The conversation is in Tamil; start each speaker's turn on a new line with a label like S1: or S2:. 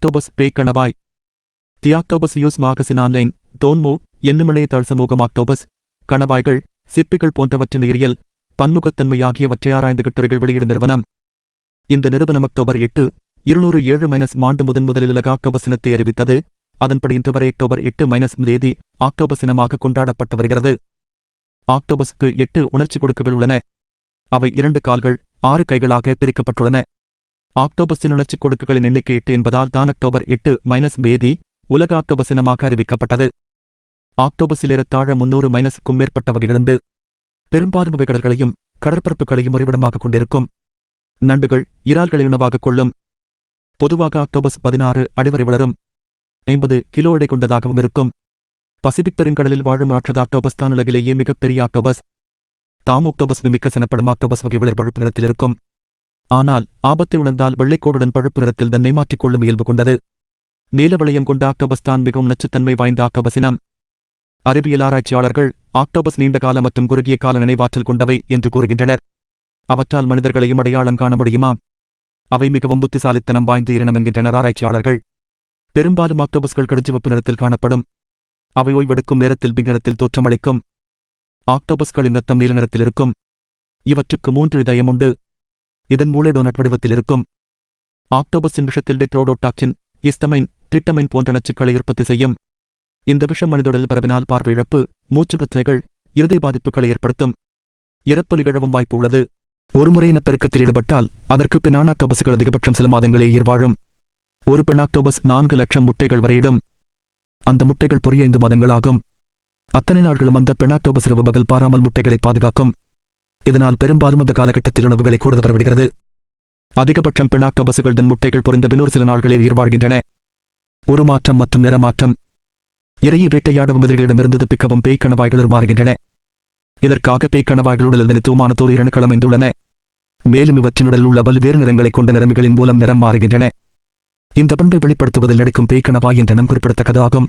S1: Octopus பேய்க்கணவாய் the octopus news magazine online தோன்மோ என்னுமிழைய தள் சமூகம் ஆக்டோபஸ் கணவாய்கள் சிப்பிகள் போன்றவற்றின் எரியல் பன்முகத்தன்மை ஆகியவற்றை ஆராய்ந்து கட்டுரைகள் வெளியிடும் நிறுவனம் இந்த நிறுவனம் அக்டோபர் எட்டு இருநூறு ஏழு மைனஸ் ஆண்டு முதன் முதலில் உலக ஆக்டோபஸ் தினத்தை அறிவித்தது. அதன்படி இன்று வரை அக்டோபர் எட்டு மைனஸ் தேதி ஆக்டோபஸ் தினமாக கொண்டாடப்பட்டு வருகிறது. ஆக்டோபஸுக்கு எட்டு உணர்ச்சி கொடுக்கவில் உள்ளன. அவை இரண்டு கால்கள் ஆறு கைகளாக பிரிக்கப்பட்டுள்ளன. ஆக்டோபஸின் உணர்ச்சி கொடுக்குகளின் எண்ணிக்கை எட்டு என்பதால் தான் அக்டோபர் எட்டு மைனஸ் பேதி உலக ஆக்டோபஸ் இனமாக அறிவிக்கப்பட்டது. ஆக்டோபஸில் ஏறத்தாழ முன்னூறு மைனஸுக்கும் மேற்பட்ட வகையிலிருந்து பெரும்பாலும் இவை கடல்களையும் கடற்பரப்புகளையும் உறைவிடமாக கொண்டிருக்கும். நண்டுகள் இறால்களை உணவாகக் கொள்ளும். பொதுவாக ஆக்டோபஸ் பதினாறு அடிவரை வளரும். ஐம்பது கிலோ எடை கொண்டதாகவும் இருக்கும். பசிபிக் பெருங்கடலில் வாழும் ஆற்றது ஆக்டோபஸ் தான் உலகிலேயே மிகப்பெரிய ஆக்டோபஸ். தாம் ஆக்டோபஸ் மிக்க எனப்படும் ஆக்டோபஸ் வகை விளர் பழுப்பு நிறத்தில் இருக்கும். ஆனால் ஆபத்தை உணர்ந்தால் வெள்ளைக்கோடுடன் பழுப்பு நிறத்தில் தன்னை மாற்றிக்கொள்ளும் இயல்பு கொண்டது. நீலவளையம் கொண்ட ஆக்டோபஸ் தான் மிகவும் நச்சுத்தன்மை வாய்ந்த ஆக்டோபஸ் அறிவியல் ஆராய்ச்சியாளர்கள் ஆக்டோபஸ் நீண்ட கால மற்றும் குறுகிய கால நினைவாற்றல் கொண்டவை என்று கூறுகின்றனர். அவற்றால் மனிதர்களையும் அடையாளம் காண முடியுமா? அவை மிகவும் புத்திசாலித்தனம் வாய்ந்த இரணம் என்கின்றனர் ஆராய்ச்சியாளர்கள். பெரும்பாலும் ஆக்டோபஸ்கள் கடுஞ்சிவப்பு நிறத்தில் காணப்படும். அவை ஓய்வெடுக்கும் நேரத்தில் பிங் நிறத்தில் தோற்றமளிக்கும். ஆக்டோபஸ்களின் ரத்தம் நீல நிறத்தில் இருக்கும். இவற்றுக்கு மூன்று இதயம் உண்டு. இதன் மூளை டோனட் வடிவத்தில் இருக்கும். ஆக்டோபஸ் விஷத்தில் டெட்ரோடோடாக்சின் இஸ்டமைன் டிட்டமைன் போன்ற நச்சுக்களை உற்பத்தி செய்யும். இந்த விஷம் மனிதடல் பரவினால் பார்வை இழப்பு மூச்சு பிரச்சனைகள் இறுதி பாதிப்புகளை ஏற்படுத்தும். இறப்பு நிகழவும் வாய்ப்பு உள்ளது. ஒருமுறை இனப்பெருக்கத்தில் ஈடுபட்டால் அதற்கு பின் ஆக்டோபஸ்கள் அதிகபட்சம் சில மாதங்களே உயிர்வாழும் ஒரு பெண் ஆக்டோபஸ் நான்கு லட்சம் முட்டைகள் வரையிடும் அந்த முட்டைகள் பொரிய ஐந்து மாதங்கள் ஆகும் அத்தனை நாட்களும் அந்த பெண் ஆக்டோபஸ் இரவு பகல் பாராமல் முட்டைகளை பாதுகாக்கும். இதனால் பெரும்பாலும் அந்த காலகட்டத்தில் உணவுகளை கூட வரவிடுகிறது அதிகபட்சம் பினாக்க ஆக்டோபஸ்கள் தன் முட்டைகள் பொறிந்த பின் சில நாட்களில் உயிர் உருமாற்றம் ஒரு மாற்றம் மற்றும் நிறமாற்றம் இறையை வேட்டையாடவும் எதிரிகளிடமிருந்து தப்பிக்கவும் பேய்க்கணவாய்கள் உருமாறுகின்றன இதற்காக பேய்க்கணவாய்களுடன் தனித்துவமான தோல் அமைந்துள்ளன. மேலும் இவற்றினுடல் உள்ள பல்வேறு நிறங்களைக் கொண்ட நிறமிகளின் மூலம் நிறம் மாறுகின்றன. இந்த பண்பை வெளிப்படுத்துவதில் நடிக்கும் பேய்க்கணவாய் என்ற நம் குறிப்பிடத்தக்கதாகும்.